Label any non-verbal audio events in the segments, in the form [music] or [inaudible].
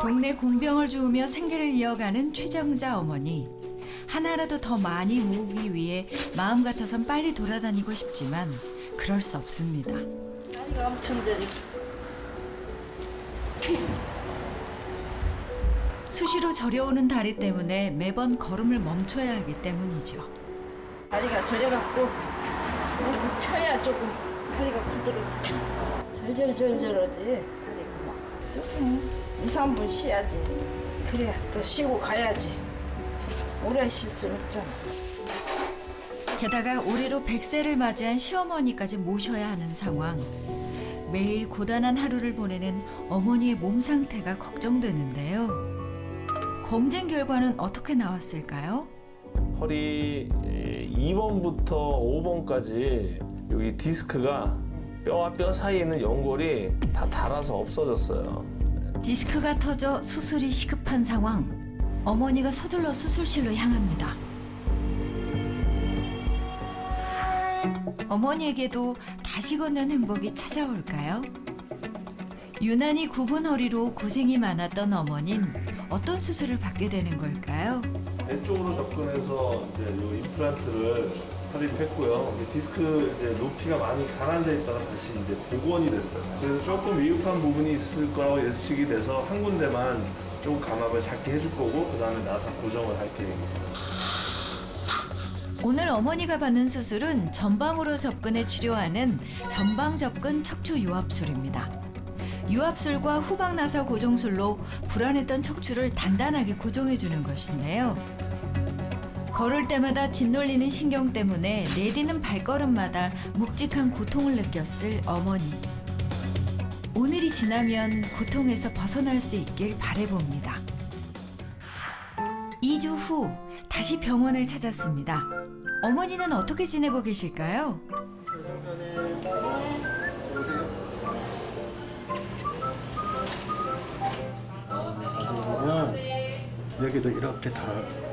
동네 공병을 주우며 생계를 이어가는 최정자 어머니. 하나라도 더 많이 모으기 위해 마음 같아선 빨리 돌아다니고 싶지만 그럴 수 없습니다. 다리가 엄청 저리. 수시로 저려오는 다리 때문에 매번 걸음을 멈춰야 하기 때문이죠. 다리가 저려갖고 이렇게 펴야 조금 다리가 부드러워. 절절절절하지 다리가 막 조금 2, 3분 쉬어야지. 그래야 또 쉬고 가야지. 오래 쉴 수는 없잖아. 게다가 올해로 100세를 맞이한 시어머니까지 모셔야 하는 상황. 매일 고단한 하루를 보내는 어머니의 몸 상태가 걱정되는데요. 검진 결과는 어떻게 나왔을까요? 허리 2번부터 5번까지 여기 디스크가 뼈와 뼈 사이에 있는 연골이 다 닳아서 없어졌어요. 디스크가 터져 수술이 시급한 상황. 어머니가 서둘러 수술실로 향합니다. 어머니에게도 다시 걷는 행복이 찾아올까요? 유난히 굽은 허리로 고생이 많았던 어머닌 어떤 수술을 받게 되는 걸까요? 왼쪽으로 접근해서 이제 이 임플란트를 삽입했고요. 디스크 이제 높이가 많이 가라앉아 있다가 다시 이제 복원이 됐어요. 그래서 조금 미흡한 부분이 있을 거라고 예측이 돼서 한 군데만 조금 감압을 작게 해줄 거고 그 다음에 나사 고정을 할 계획입니다. 오늘 어머니가 받는 수술은 전방으로 접근해 치료하는 전방 접근 척추 유압술입니다. 유압술과 후방 나사 고정술로 불안했던 척추를 단단하게 고정해 주는 것인데요. 걸을 때마다 짓눌리는 신경 때문에 내디는 발걸음마다 묵직한 고통을 느꼈을 어머니. 오늘이 지나면 고통에서 벗어날 수 있길 바래봅니다. 2주 후 다시 병원을 찾았습니다. 어머니는 어떻게 지내고 계실까요? 여기도 이렇게 다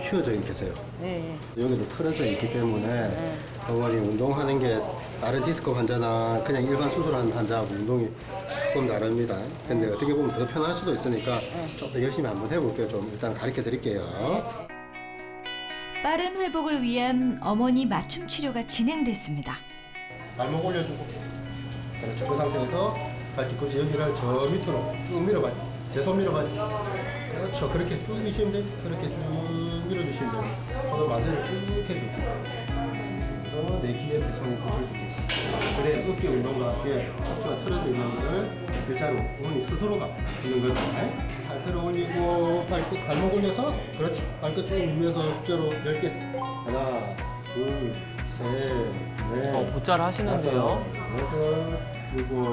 휘어져 계세요. 네. 여기도 틀어져 있기 때문에 어머니 운동하는 게 다른 디스크 환자나 그냥 일반 수술하는 환자하고 운동이 조금 다릅니다. 근데 어떻게 보면 더 편할 수도 있으니까 좀 더 열심히 한번 해볼게요. 좀 일단 가르쳐 드릴게요. 빠른 회복을 위한 어머니 맞춤 치료가 진행됐습니다. 발목 올려주고 그렇죠. 그 상태에서 발 뒤꿈치 여기를 저 밑으로 쭉 밀어봐요. 제 손 밀어봐요. 그렇죠. 그렇게 쭉 미시면 돼요. 그렇게 쭉 밀어주시면 돼요. 서로 마사지를 쭉 해주세요. 그래서 내 귀에 손이 붙을 수도 있어요. 그래 어깨 운동과 함께 척추가 틀어져 있는 거를 일자로 어머니 스스로가 주는 거죠. 발 들어 올리고 발끝 발목 올려서 그렇죠. 발끝 쭉 밀면서 숫자로 10개. 하나, 둘, 셋, 넷. 어, 보잘 하시는데요. 다섯, 여섯, 일곱,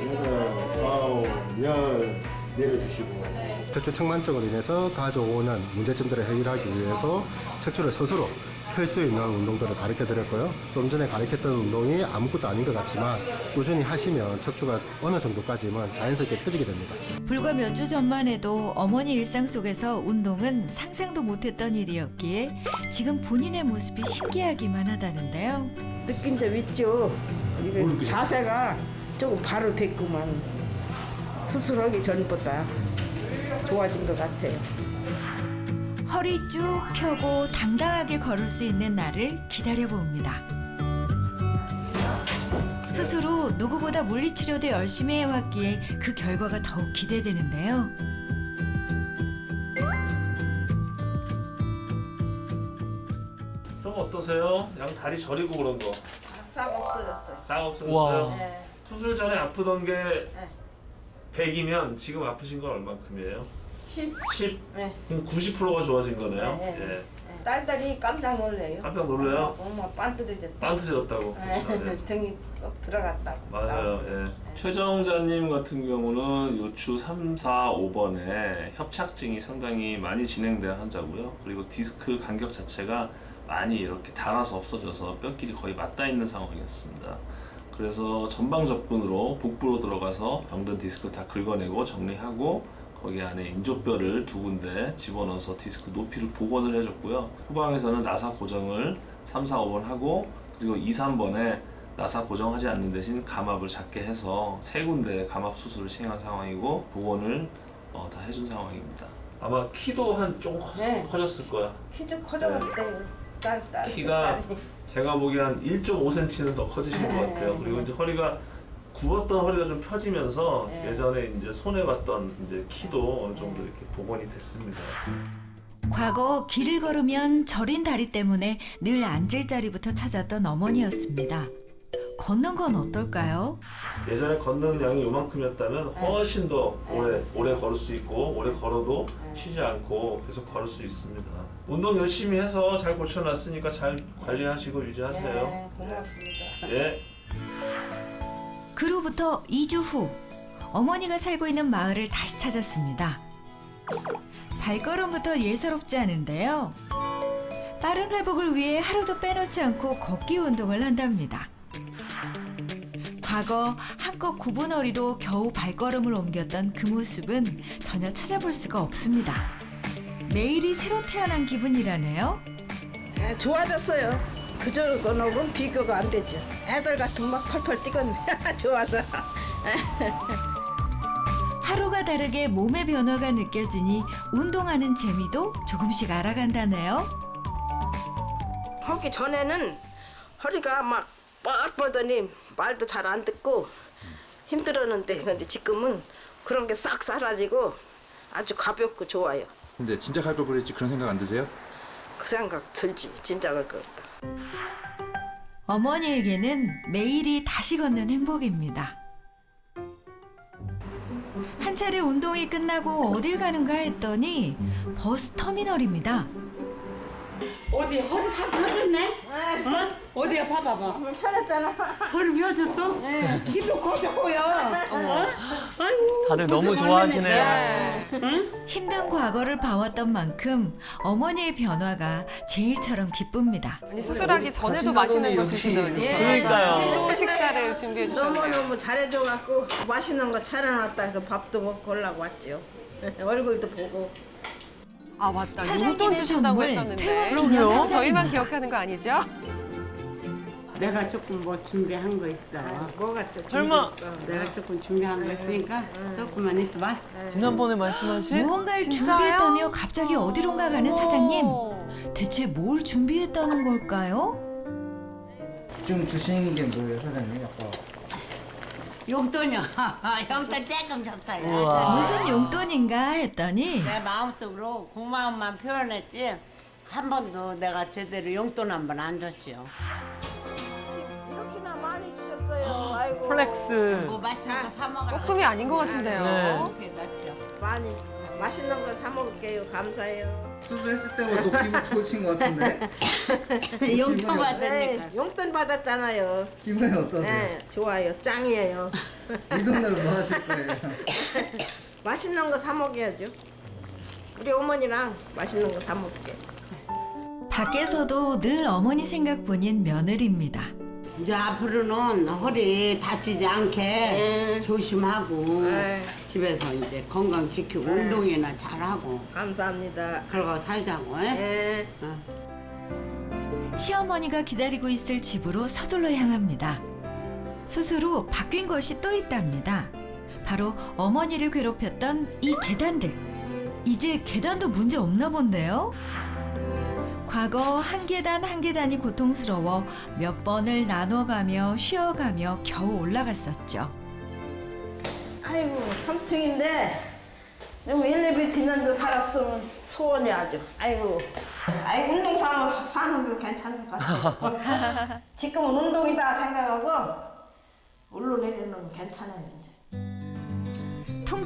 여덟, 아홉, 열 내려주시고 척추 측만증으로 인해서 가져오는 문제점들을 해결하기 위해서 척추를 스스로 펼 수 있는 운동들을 가르쳐 드렸고요. 좀 전에 가르쳤던 운동이 아무것도 아닌 것 같지만 꾸준히 하시면 척추가 어느 정도까지는 자연스럽게 펴지게 됩니다. 불과 몇 주 전만 해도 어머니 일상 속에서 운동은 상상도 못했던 일이었기에 지금 본인의 모습이 신기하기만 하다는데요. 느낀 점 있죠. 이거 자세가 조금 바로 됐구만. 수술하기 전보다 좋아진 것 같아요. 허리 쭉 펴고 당당하게 걸을 수 있는 날을 기다려 봅니다. 수술 후 누구보다 물리치료도 열심히 해왔기에 그 결과가 더욱 기대되는데요. 좀 어떠세요? 양 다리 저리고 그런 거. 싹 없어졌어요. 싹 없어졌어요? 와. 네. 수술 전에 아프던 게 네. 100이면 지금 아프신 건 얼만큼이에요? 10. 10? 네. 그럼 90%가 좋아진 거네요? 네, 네. 예. 네. 딸들이 깜짝 놀래요. 깜짝 놀래요? 엄마, 엄마 반듯해졌다. 빵트졌다고. 그렇죠. 네. 예. [laughs] 등이 쏙 들어갔다고. 맞아요. 예. 최정자님 같은 경우는 요추 3, 4, 5번에 협착증이 상당히 많이 진행된 환자고요. 그리고 디스크 간격 자체가 많이 이렇게 닳아서 없어져서 뼈끼리 거의 맞닿아 있는 상황이었습니다. 그래서 전방 접근으로 복부로 들어가서 병든 디스크를 다 긁어내고 정리하고 거기 안에 인조뼈를 두 군데 집어넣어서 디스크 높이를 복원을 해줬고요. 후방에서는 나사 고정을 3, 4, 5번 하고 그리고 2, 3번에 나사 고정하지 않는 대신 감압을 작게 해서 세 군데 감압 수술을 시행한 상황이고 복원을 어, 다 해준 상황입니다. 아마 키도 한 조금 커, 네. 커졌을 거야. 키도 커져갔대요. 딸, 딸. 키가. 제가 보기엔 한 1.5cm는 더 커지신 것 네. 같아요. 그리고 이제 허리가 굽었던 허리가 좀 펴지면서 네. 예전에 이제 손해 봤던 이제 키도 어느 정도 이렇게 복원이 됐습니다. 과거 길을 걸으면 저린 다리 때문에 늘 앉을 자리부터 찾았던 어머니였습니다. 걷는 건 어떨까요? 예전에 걷는 양이 요만큼이었다면 네. 훨씬 더 오래 오래 걸을 수 있고 오래 걸어도 쉬지 않고 계속 걸을 수 있습니다. 운동 열심히 해서 잘 고쳐놨으니까 잘 관리하시고 유지하세요. 네, 고맙습니다. 예. 그로부터 2주 후 어머니가 살고 있는 마을을 다시 찾았습니다. 발걸음부터 예사롭지 않은데요. 빠른 회복을 위해 하루도 빼놓지 않고 걷기 운동을 한답니다. 과거 한껏 굽은 허리로 겨우 발걸음을 옮겼던 그 모습은 전혀 찾아볼 수가 없습니다. 매일이 새로 태어난 기분이라네요. 네, 좋아졌어요. 그저거는 비교가 안 되죠. 애들 같은 막 펄펄 뛰건 [laughs] 좋아서. [laughs] 하루가 다르게 몸의 변화가 느껴지니 운동하는 재미도 조금씩 알아간다네요. 하기 전에는 허리가 막 뻣뻣하니 말도 잘 안 듣고 힘들었는데 근데 지금은 그런 게 싹 사라지고 아주 가볍고 좋아요. 근데 진짜 갈 걸 그랬지 그런 생각 안 드세요? 그 생각 들지 진짜 그럴 것 같다. 어머니에게는 매일이 다시 걷는 행복입니다. 한 차례 운동이 끝나고 어딜 가는가 했더니 버스 터미널입니다. 어디 허리 다 펴졌네? 어? 어디야 봐봐봐. 편했잖아. 허리 펴졌어? 네. 키도 커졌고요. 어? 아이고. 다들 너무 좋아하시네요. 힘든 과거를 봐왔던 만큼 어머니의 변화가 제일처럼 기쁩니다. 아니 수술하기 전에도 맛있는 거 드시더니 그러니까요. 또 식사를 준비해 주셨네요. 너무너무 잘해줘갖고 맛있는 거 차려놨다 해서 밥도 먹고 올라고 왔죠. [laughs] 얼굴도 보고. 아 맞다. 사장님의 용돈 주신다고 선물, 했었는데. 어, 사진입니다. 저희만 기억하는 거 아니죠? 내가 조금 뭐 준비한 거 있어. 뭐가 또 설마 준비했어. 내가 조금 준비한 거 있으니까 조금만 있어봐. 지난번에 말씀하신 무언가를 진짜요? 준비했다며 갑자기 어디론가 가는 사장님. 오. 대체 뭘 준비했다는 걸까요? 좀 주시는 게 뭐예요, 사장님? 아까 용돈이요. [laughs] 용돈 조금 줬어요. 우와. 무슨 용돈 인가 했더니 내 마음속으로 고마움만 표현했지 한 번도 내가 제대로 용돈 한 번 안 줬지요. 이렇게나 많이 주셨어요. 아이고. 플렉스. 뭐 맛있는 거 사 먹으라. 조금이 아닌 것 같은데요. 네. 많이 맛있는 거 사 먹을게요. 감사해요. 수술했을 때보다 기분 좋으신 것 같은데 [laughs] 용돈 네, 받으니까. 용돈 받았잖아요. 기분이 어떠세요? 네, 좋아요. 짱이에요. 이 돈으로 뭐 하실 거예요? [laughs] 맛있는 거 사 먹어야죠. 우리 어머니랑 맛있는 거 사 먹게. 밖에서도 늘 어머니 생각뿐인 며느리입니다. 이제 앞으로는 허리 다치지 않게 네. 조심하고 네. 집에서 이제 건강 지키고 운동이나 잘하고 감사합니다. 그러고 살자고. 에? 네. 어. 시어머니가 기다리고 있을 집으로 서둘러 향합니다. 수술 후 바뀐 것이 또 있답니다. 바로 어머니를 괴롭혔던 이 계단들. 이제 계단도 문제 없나 본데요? 과거 한 계단 한 계단이 고통스러워 몇 번을 나눠가며 쉬어가며 겨우 올라갔었죠. 아이고 3층인데 너무 엘리베이터 있는 데 살았으면 소원이 아주 아이고 아이 운동 삼아 사는 게 괜찮을 것 같아 [laughs] 지금은 운동이다 생각하고 올라내리는 건 괜찮아요 이제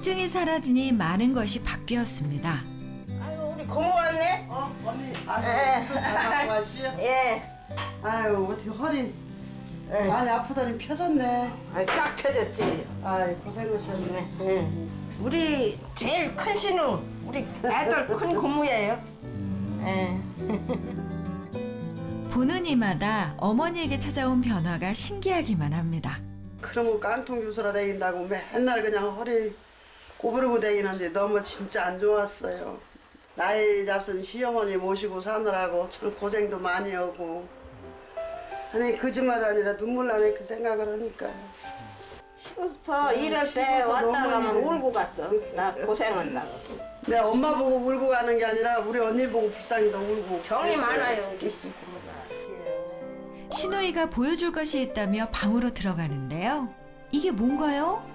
통증이 사라지니 많은 것이 바뀌었습니다. 아이고 우리 고모 왔네 어, 언니, 예. 아유, 잘 갖고 왔시요? [laughs] 예 아유, 어떻게 허리 예. 많이 아프더니 펴졌네. 아이, 쫙 펴졌지 아이, 고생하셨네. 예. 우리 제일 큰 신우 우리 애들 큰 고모예요 예. [laughs] 보는 이마다 어머니에게 찾아온 변화가 신기하기만 합니다. 그러면 깡통 주스라 다닌다고 맨날 그냥 허리 꼬부르고 다니는데 너무 진짜 안 좋았어요. 나이 잡순 시어머니 모시고 사느라고 참 고생도 많이 하고. 아니, 거짓말 아니라 눈물 나네 그 생각을 하니까. 시골서 일할 때 왔다 가면 울고 갔어. 나 고생한다고. 내 엄마 보고 울고 가는 게 아니라 우리 언니 보고 불쌍해서 울고. 정이 그랬어요. 많아요. 우리 씨. 신호이가 보여줄 것이 있다며 방으로 들어가는데요. 이게 뭔가요?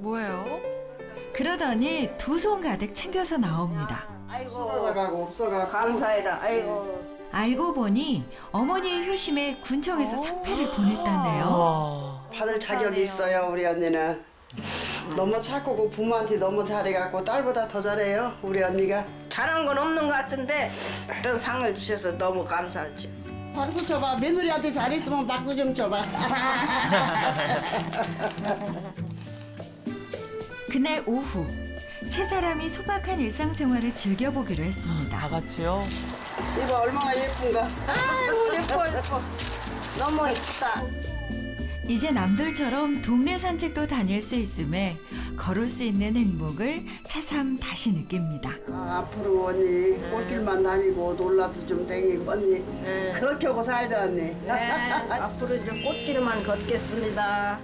뭐예요? 그러더니 두 손 가득 챙겨서 나옵니다. 아이고 살아가고 없어가 감사해라. 아이고. 알고 보니 어머니의 효심에 군청에서 상패를 보냈다네요. 와. 받을 자격이 있어요 우리 언니는. 너무 착하고 부모한테 너무 잘해갖고 딸보다 더 잘해요 우리 언니가. 잘한 건 없는 것 같은데 이런 상을 주셔서 너무 감사하죠. 박수 쳐봐 며느리한테 잘했으면 박수 좀 쳐봐. [laughs] 그날 오후 세 사람이 소박한 일상생활을 즐겨보기로 했습니다. 다 같이요? 이거 얼마나 예쁜가. 아이고 예뻐 예뻐. 너무 이쁘다. 이제 남들처럼 동네 산책도 다닐 수 있음에 걸을 수 있는 행복을 새삼 다시 느낍니다. 아, 앞으로 언니 꽃길만 다니고 놀라도 좀 댕기고 언니 그렇게 하고 살자 언니. 네, 앞으로 이제 꽃길만 걷겠습니다.